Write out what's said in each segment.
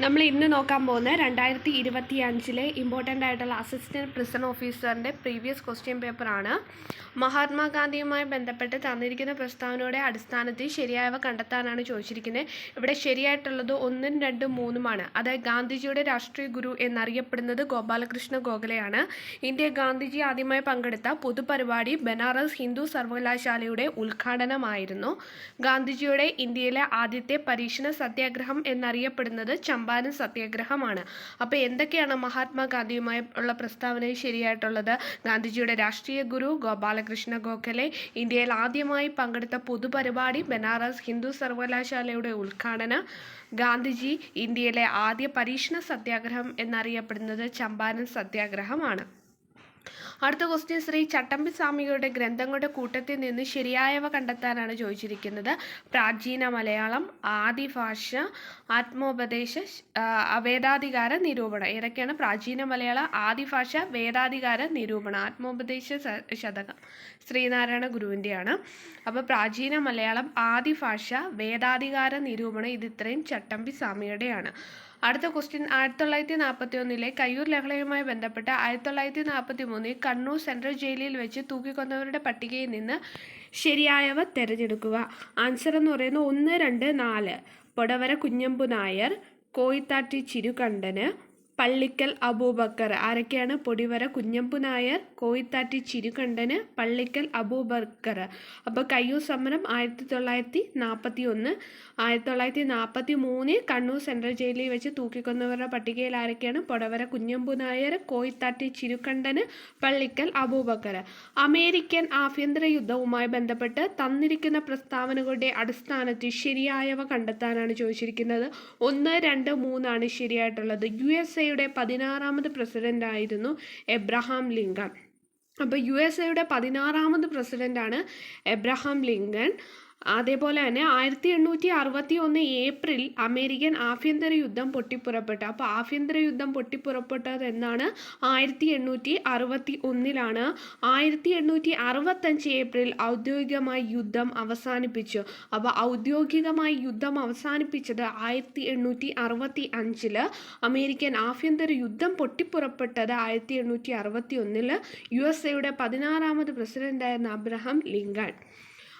നമ്മൾ ഇന്ന് നോക്കാൻ പോകുന്ന രണ്ടായിരത്തി ഇരുപത്തി അഞ്ചിലെ ഇമ്പോർട്ടന്റ് ആയിട്ടുള്ള അസിസ്റ്റന്റ് പ്രിസൺ ഓഫീസറിന്റെ പ്രീവിയസ് ക്വസ്റ്റ്യൻ പേപ്പറാണ് മഹാത്മാഗാന്ധിയുമായി ബന്ധപ്പെട്ട് തന്നിരിക്കുന്ന പ്രസ്താവനയുടെ അടിസ്ഥാനത്തിൽ ശരിയായവ കണ്ടെത്താനാണ് ചോദിച്ചിരിക്കുന്നത്. ഇവിടെ ശരിയായിട്ടുള്ളത് ഒന്നും രണ്ടും മൂന്നുമാണ് അതായത് ഗാന്ധിജിയുടെ രാഷ്ട്രീയ ഗുരു എന്നറിയപ്പെടുന്നത് ഗോപാലകൃഷ്ണ ഗോഖലെയാണ്. ഇന്ത്യ ഗാന്ധിജി ആദ്യമായി പങ്കെടുത്ത പൊതുപരിപാടി ബനാറസ് ഹിന്ദു സർവകലാശാലയുടെ ഉദ്ഘാടനമായിരുന്നു. ഗാന്ധിജിയുടെ ഇന്ത്യയിലെ ആദ്യത്തെ പരീക്ഷണ സത്യാഗ്രഹം എന്നറിയപ്പെടുന്നത് ചമ്പാരൻ സത്യാഗ്രഹമാണ്. അപ്പോൾ എന്തൊക്കെയാണ് മഹാത്മാഗാന്ധിയുമായി ഉള്ള പ്രസ്താവനയിൽ ശരിയായിട്ടുള്ളത്? ഗാന്ധിജിയുടെ രാഷ്ട്രീയ ഗുരു ഗോപാലകൃഷ്ണ ഗോഖലെ ഇന്ത്യയിൽ ആദ്യമായി പങ്കെടുത്ത പൊതുപരിപാടി ബനാറസ് ഹിന്ദു സർവകലാശാലയുടെ ഉദ്ഘാടനം. ഗാന്ധിജി ഇന്ത്യയിലെ ആദ്യ പരീക്ഷണ സത്യാഗ്രഹം എന്നറിയപ്പെടുന്നത് ചമ്പാരൻ സത്യാഗ്രഹമാണ്. അടുത്ത ക്വസ്റ്റ്യൻ ശ്രീ ചട്ടമ്പി സ്വാമികളുടെ ഗ്രന്ഥങ്ങളുടെ കൂട്ടത്തിൽ നിന്ന് ശരിയായവ കണ്ടെത്താനാണ് ചോദിച്ചിരിക്കുന്നത്. പ്രാചീന മലയാളം ആദിഭാഷ ആത്മോപദേശ വേദാധികാര നിരൂപണം. ഏതൊക്കെയാണ്? പ്രാചീന മലയാളം ആദിഭാഷ വേദാധികാര നിരൂപണം. ആത്മോപദേശ ശതകം. ശ്രീനാരായണ ഗുരുവിന്റെയാണ് അപ്പോൾ പ്രാചീന മലയാളം ആദിഭാഷ വേദാധികാര നിരൂപണം ഇത് ഇത്രയും ചട്ടമ്പി സ്വാമിയുടെയാണ് അടുത്ത ക്വസ്റ്റ്യൻ ആയിരത്തി തൊള്ളായിരത്തി നാൽപ്പത്തി ഒന്നിലെ കയ്യൂർ ലഹളയുമായി ബന്ധപ്പെട്ട് ആയിരത്തി തൊള്ളായിരത്തി നാൽപ്പത്തി മൂന്നിൽ കണ്ണൂർ സെൻട്രൽ ജയിലിൽ വെച്ച് തൂക്കിക്കൊന്നവരുടെ പട്ടികയിൽ നിന്ന് ശരിയായവ തിരഞ്ഞെടുക്കുക. ആൻസർ എന്ന് പറയുന്നത് ഒന്ന് രണ്ട് നാല്. പൊടവര കുഞ്ഞമ്പു നായർ കോയിത്താട്ടി ചിരുകണ്ഠന് പള്ളിക്കൽ അബൂബക്കർ. ആരൊക്കെയാണ്? പൊടിവര കുഞ്ഞമ്പു നായർ കോയിത്താറ്റി ചിരുകണ്ഠന് പള്ളിക്കൽ അബൂബക്കർ. അപ്പോൾ കയ്യൂർ സമരം ആയിരത്തി തൊള്ളായിരത്തി നാൽപ്പത്തി ഒന്ന് ആയിരത്തി തൊള്ളായിരത്തി നാൽപ്പത്തി മൂന്നിൽ കണ്ണൂർ സെൻട്രൽ ജയിലിൽ വെച്ച് തൂക്കിക്കൊന്നവരുടെ പട്ടികയിൽ ആരൊക്കെയാണ്? പൊടവര കുഞ്ഞമ്പു നായർ കോയിത്താറ്റി ചിരുകണ്ഠന് പള്ളിക്കൽ അബൂബക്കർ. അമേരിക്കൻ ആഭ്യന്തര യുദ്ധവുമായി ബന്ധപ്പെട്ട് തന്നിരിക്കുന്ന പ്രസ്താവനകളുടെ അടിസ്ഥാനത്തിൽ ശരിയായവ കണ്ടെത്താനാണ് ചോദിച്ചിരിക്കുന്നത്. ഒന്ന് രണ്ട് മൂന്നാണ് ശരിയായിട്ടുള്ളത്. യു എസ് എയുടെ പതിനാറാമത് പ്രസിഡന്റ് ആയിരുന്നു എബ്രഹാം ലിങ്കൺ. അപ്പോൾ യു എസ് എയുടെ പതിനാറാമത് പ്രസിഡന്റാണ് എബ്രഹാം ലിങ്കൺ. അതേപോലെ തന്നെ ആയിരത്തി എണ്ണൂറ്റി അറുപത്തി ഒന്ന് ഏപ്രിൽ അമേരിക്കൻ ആഭ്യന്തര യുദ്ധം പൊട്ടിപ്പുറപ്പെട്ടു. അപ്പോൾ ആഭ്യന്തര യുദ്ധം പൊട്ടിപ്പുറപ്പെട്ടത് എന്നാണ് ആയിരത്തി എണ്ണൂറ്റി അറുപത്തി ഒന്നിലാണ് ആയിരത്തി എണ്ണൂറ്റി അറുപത്തഞ്ച് ഏപ്രിൽ ഔദ്യോഗികമായി യുദ്ധം അവസാനിപ്പിച്ചു. അപ്പോൾ ഔദ്യോഗികമായി യുദ്ധം അവസാനിപ്പിച്ചത് ആയിരത്തി എണ്ണൂറ്റി അറുപത്തി അഞ്ചിൽ അമേരിക്കൻ ആഭ്യന്തര യുദ്ധം പൊട്ടിപ്പുറപ്പെട്ടത് ആയിരത്തി എണ്ണൂറ്റി അറുപത്തി ഒന്നിൽ യു എസ് എയുടെ പതിനാറാമത് പ്രസിഡന്റായിരുന്ന അബ്രഹാം ലിങ്കൺ.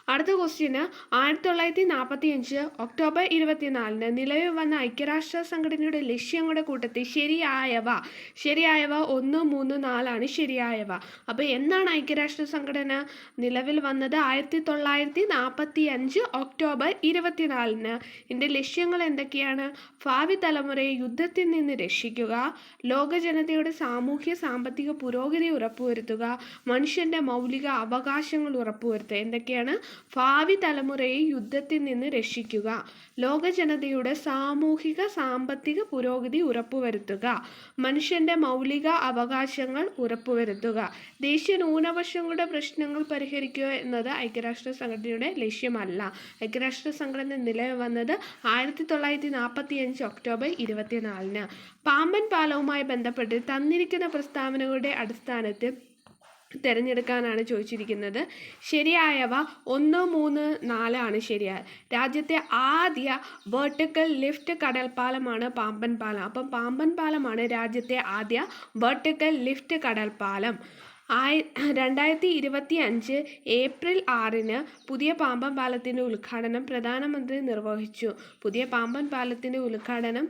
അടുത്ത ക്വസ്റ്റ്യന് ആയിരത്തി തൊള്ളായിരത്തി നാൽപ്പത്തി അഞ്ച് ഒക്ടോബർ ഇരുപത്തിനാലിന് നിലവിൽ വന്ന ഐക്യരാഷ്ട്ര സംഘടനയുടെ ലക്ഷ്യങ്ങളുടെ കൂട്ടത്തിൽ ശരിയായവ? ശരിയായവ ഒന്ന് മൂന്ന് നാലാണ് ശരിയായവ. അപ്പോൾ എന്നാണ് ഐക്യരാഷ്ട്ര സംഘടന നിലവിൽ വന്നത്? ആയിരത്തി തൊള്ളായിരത്തി നാൽപ്പത്തി അഞ്ച് ഒക്ടോബർ ഇരുപത്തിനാലിന്. ഇതിന്റെ ലക്ഷ്യങ്ങൾ എന്തൊക്കെയാണ്? ഭാവി തലമുറയെ യുദ്ധത്തിൽ നിന്ന് രക്ഷിക്കുക ലോക ജനതയുടെ സാമൂഹ്യ സാമ്പത്തിക പുരോഗതി ഉറപ്പുവരുത്തുക മനുഷ്യന്റെ മൗലിക അവകാശങ്ങൾ ഉറപ്പുവരുത്തുക. എന്തൊക്കെയാണ്? ഭാവി തലമുറയെ യുദ്ധത്തിൽ നിന്ന് രക്ഷിക്കുക. ലോക ജനതയുടെ സാമൂഹിക സാമ്പത്തിക പുരോഗതി ഉറപ്പുവരുത്തുക. മനുഷ്യന്റെ മൗലിക അവകാശങ്ങൾ ഉറപ്പുവരുത്തുക. ദേശീയ ന്യൂനപക്ഷങ്ങളുടെ പ്രശ്നങ്ങൾ പരിഹരിക്കുക എന്നത് ഐക്യരാഷ്ട്ര സംഘടനയുടെ ലക്ഷ്യമല്ല. ഐക്യരാഷ്ട്ര സംഘടന നിലവിൽ വന്നത് ആയിരത്തി തൊള്ളായിരത്തി നാൽപ്പത്തി അഞ്ച് ഒക്ടോബർ ഇരുപത്തിനാലിന്. പാമ്പൻ പാലവുമായി ബന്ധപ്പെട്ട് തന്നിരിക്കുന്ന പ്രസ്താവനകളുടെ അടിസ്ഥാനത്തിൽ തിരഞ്ഞെടുക്കാനാണ് ചോദിച്ചിരിക്കുന്നത്. ശരിയായവ ഒന്ന് മൂന്ന് നാലാണ് ശരിയായ. രാജ്യത്തെ ആദ്യ വെർട്ടിക്കൽ ലിഫ്റ്റ് കടൽപ്പാലമാണ് പാമ്പൻ പാലം അപ്പം പാമ്പൻ പാലമാണ് രാജ്യത്തെ ആദ്യ വെർട്ടിക്കൽ ലിഫ്റ്റ് കടൽപ്പാലം. ആയി രണ്ടായിരത്തി ഇരുപത്തി അഞ്ച് ഏപ്രിൽ ആറിന് പുതിയ പാമ്പൻ പാലത്തിന്റെ ഉദ്ഘാടനം പ്രധാനമന്ത്രി നിർവഹിച്ചു. പുതിയ പാമ്പൻ പാലത്തിന്റെ ഉദ്ഘാടനം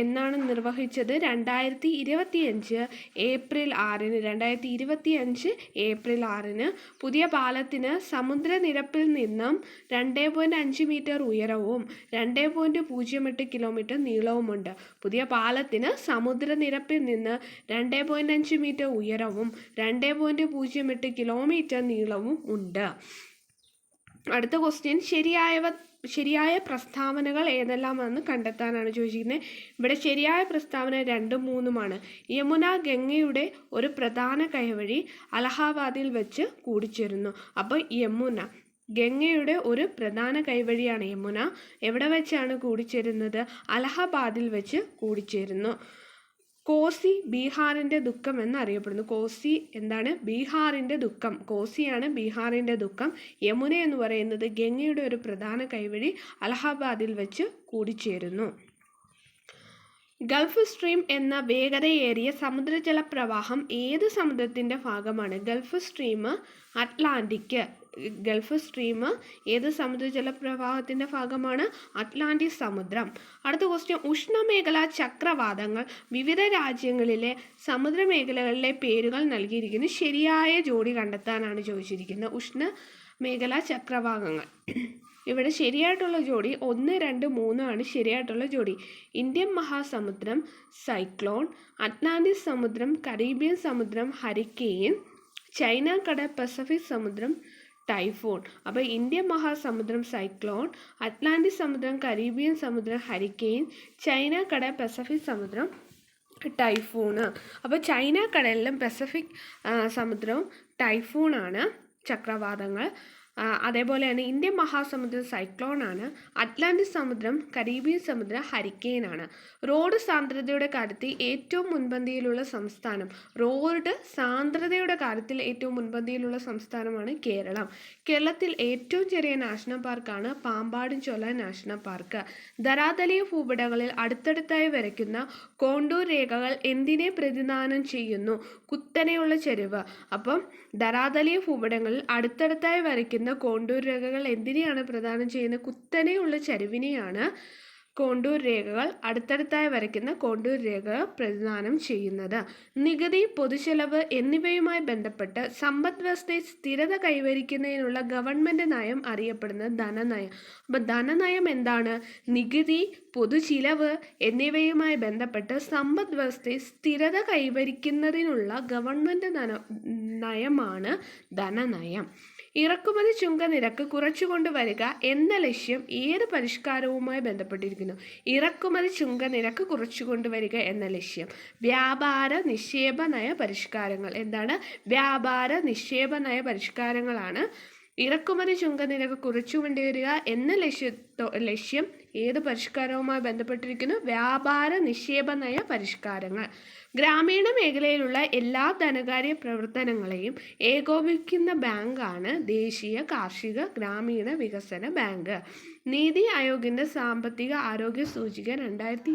എന്നാണ് നിർവഹിച്ചത്. രണ്ടായിരത്തി ഇരുപത്തി അഞ്ച് ഏപ്രിൽ ആറിന് രണ്ടായിരത്തി ഇരുപത്തി അഞ്ച് ഏപ്രിൽ ആറിന് പുതിയ പാലത്തിന് സമുദ്രനിരപ്പിൽ നിന്നും രണ്ട് പോയിന്റ് അഞ്ച് മീറ്റർ ഉയരവും രണ്ട് പോയിന്റ് പൂജ്യം എട്ട് കിലോമീറ്റർ നീളവുമുണ്ട്. പുതിയ പാലത്തിന് സമുദ്രനിരപ്പിൽ നിന്ന് രണ്ട് പോയിന്റ് അഞ്ച് മീറ്റർ ഉയരവും രണ്ട് പോയിന്റ് പൂജ്യം എട്ട് കിലോമീറ്റർ നീളവും ഉണ്ട്. അടുത്ത ക്വസ്റ്റ്യൻ ശരിയായവ ശരിയായ പ്രസ്താവനകൾ ഏതെല്ലാമാണെന്ന് കണ്ടെത്താനാണ് ചോദിച്ചിരിക്കുന്നത് ഇവിടെ ശരിയായ പ്രസ്താവന രണ്ടും മൂന്നുമാണ്. യമുന ഗംഗയുടെ ഒരു പ്രധാന കൈവഴി അലഹാബാദിൽ വെച്ച് കൂടിച്ചേരുന്നു. അപ്പോൾ യമുന ഗംഗയുടെ ഒരു പ്രധാന കൈവഴിയാണ് യമുന. എവിടെ വെച്ചാണ് കൂടിച്ചേരുന്നത്? അലഹബാദിൽ വെച്ച് കൂടിച്ചേരുന്നു. കോസി ബീഹാറിന്റെ ദുഃഖം എന്നറിയപ്പെടുന്നു. കോസി എന്താണ്? ബീഹാറിന്റെ ദുഃഖം. കോസിയാണ് ബീഹാറിന്റെ ദുഃഖം. യമുന എന്ന് പറയുന്നത് ഗംഗയുടെ ഒരു പ്രധാന കൈവഴി അലഹാബാദിൽ വെച്ച് കൂടിച്ചേരുന്നു. ഗൾഫ് സ്ട്രീം എന്ന വേഗതയേറിയ സമുദ്രജല പ്രവാഹം ഏത് സമുദ്രത്തിന്റെ ഭാഗമാണ്? Gulf stream Atlantic. Gulf stream ഏത് സമുദ്രജല പ്രവാഹത്തിന്റെ ഭാഗമാണ്? അറ്റ്ലാന്റിക് സമുദ്രം. അടുത്ത ക്വസ്റ്റ്യൻ ഉഷ്ണമേഖലാ ചക്രവാതങ്ങൾ വിവിധ രാജ്യങ്ങളിലെ സമുദ്രമേഖലകളിലെ പേരുകൾ നൽകിയിരിക്കുന്നു. ശരിയായ ജോഡി കണ്ടെത്താനാണ് ചോദിച്ചിരിക്കുന്നത്. ഉഷ്ണമേഖലാ ചക്രവാതങ്ങൾ. ഇവിടെ ശരിയായിട്ടുള്ള ജോഡി ഒന്ന് രണ്ട് മൂന്നാണ് ശരിയായിട്ടുള്ള ജോഡി. ഇന്ത്യൻ മഹാസമുദ്രം സൈക്ലോൺ അറ്റ്ലാന്റിക് സമുദ്രം കരീബിയൻ സമുദ്രം ഹരിക്കെയിൻ ചൈന കട പസഫിക് സമുദ്രം ടൈഫോൺ. അപ്പോൾ ഇന്ത്യൻ മഹാസമുദ്രം സൈക്ലോൺ അറ്റ്ലാന്റിക് സമുദ്രം കരീബിയൻ സമുദ്രം ഹരിക്കെയിൻ ചൈന കടൽ പസഫിക് സമുദ്രം ടൈഫൂണ് അപ്പോൾ ചൈന കടലിലും പസഫിക് സമുദ്രവും ടൈഫൂണാണ് ചക്രവാതങ്ങൾ. ആ, ഇന്ത്യൻ മഹാസമുദ്ര സൈക്ലോണാണ്. അറ്റ്ലാന്റിക് സമുദ്രം കരീബിയൻ സമുദ്രം ഹരിക്കെയിനാണ്. റോഡ് സാന്ദ്രതയുടെ കാര്യത്തിൽ ഏറ്റവും മുൻപന്തിയിലുള്ള സംസ്ഥാനം. റോഡ് സാന്ദ്രതയുടെ കാര്യത്തിൽ ഏറ്റവും മുൻപന്തിയിലുള്ള സംസ്ഥാനമാണ് കേരളം. കേരളത്തിൽ ഏറ്റവും ചെറിയ നാഷണൽ പാർക്കാണ് പാമ്പാടും ചൊല നാഷണൽ പാർക്ക്. ധരാതലീയ ഭൂപടങ്ങളിൽ അടുത്തടുത്തായി വരയ്ക്കുന്ന കോണ്ടൂർ രേഖകൾ എന്തിനെ പ്രതിദാനം ചെയ്യുന്നു? കുത്തനെയുള്ള ചെരുവ്. അപ്പം ധരാതലീയ ഭൂപടങ്ങളിൽ അടുത്തടുത്തായി വരയ്ക്കുന്ന കോണ്ടൂർ രേഖകൾ എന്തിനെയാണ് പ്രദാനം ചെയ്യുന്നത്? കുത്തനെയുള്ള ചരിവിനെയാണ് കോണ്ടൂർ രേഖകൾ അടുത്തടുത്തായി വരയ്ക്കുന്ന കോണ്ടൂർ രേഖ പ്രതിദാനം ചെയ്യുന്നത്. നികുതി പൊതുചെലവ് എന്നിവയുമായി ബന്ധപ്പെട്ട് സമ്പദ് വ്യവസ്ഥയിൽ സ്ഥിരത കൈവരിക്കുന്നതിനുള്ള ഗവൺമെന്റ് നയം അറിയപ്പെടുന്ന ധനനയം. അപ്പോൾ ധനനയം എന്താണ്? നികുതി പൊതുചിലവ് എന്നിവയുമായി ബന്ധപ്പെട്ട് സമ്പദ് വ്യവസ്ഥയിൽ സ്ഥിരത കൈവരിക്കുന്നതിനുള്ള ഗവൺമെന്റ് ധന നയമാണ് ധനനയം. ഇറക്കുമതി ചുങ്ക നിരക്ക് കുറച്ചുകൊണ്ട് വരിക എന്ന ലക്ഷ്യം ഏത് പരിഷ്കാരവുമായി ബന്ധപ്പെട്ടിരിക്കുന്നു? ഇറക്കുമതി ചുങ്ക നിരക്ക് കുറച്ചുകൊണ്ട് വരിക എന്ന ലക്ഷ്യം. വ്യാപാര നിക്ഷേപ നയ പരിഷ്കാരങ്ങൾ. എന്താണ്? വ്യാപാര നിക്ഷേപ നയ പരിഷ്കാരങ്ങളാണ് ഇറക്കുമതി ചുങ്ക നിരക്ക് കുറച്ചു കൊണ്ടുവരിക എന്ന ലക്ഷ്യത്തോ ലക്ഷ്യം ഏത് പരിഷ്കാരവുമായി ബന്ധപ്പെട്ടിരിക്കുന്നു? വ്യാപാര നിക്ഷേപ നയ പരിഷ്കാരങ്ങൾ. ഗ്രാമീണ മേഖലയിലുള്ള എല്ലാ ധനകാര്യ പ്രവർത്തനങ്ങളെയും ഏകോപിക്കുന്ന ബാങ്കാണ് ദേശീയ കാർഷിക ഗ്രാമീണ വികസന ബാങ്ക്. നീതി ആയോഗിന്റെ സാമ്പത്തിക ആരോഗ്യ സൂചിക രണ്ടായിരത്തി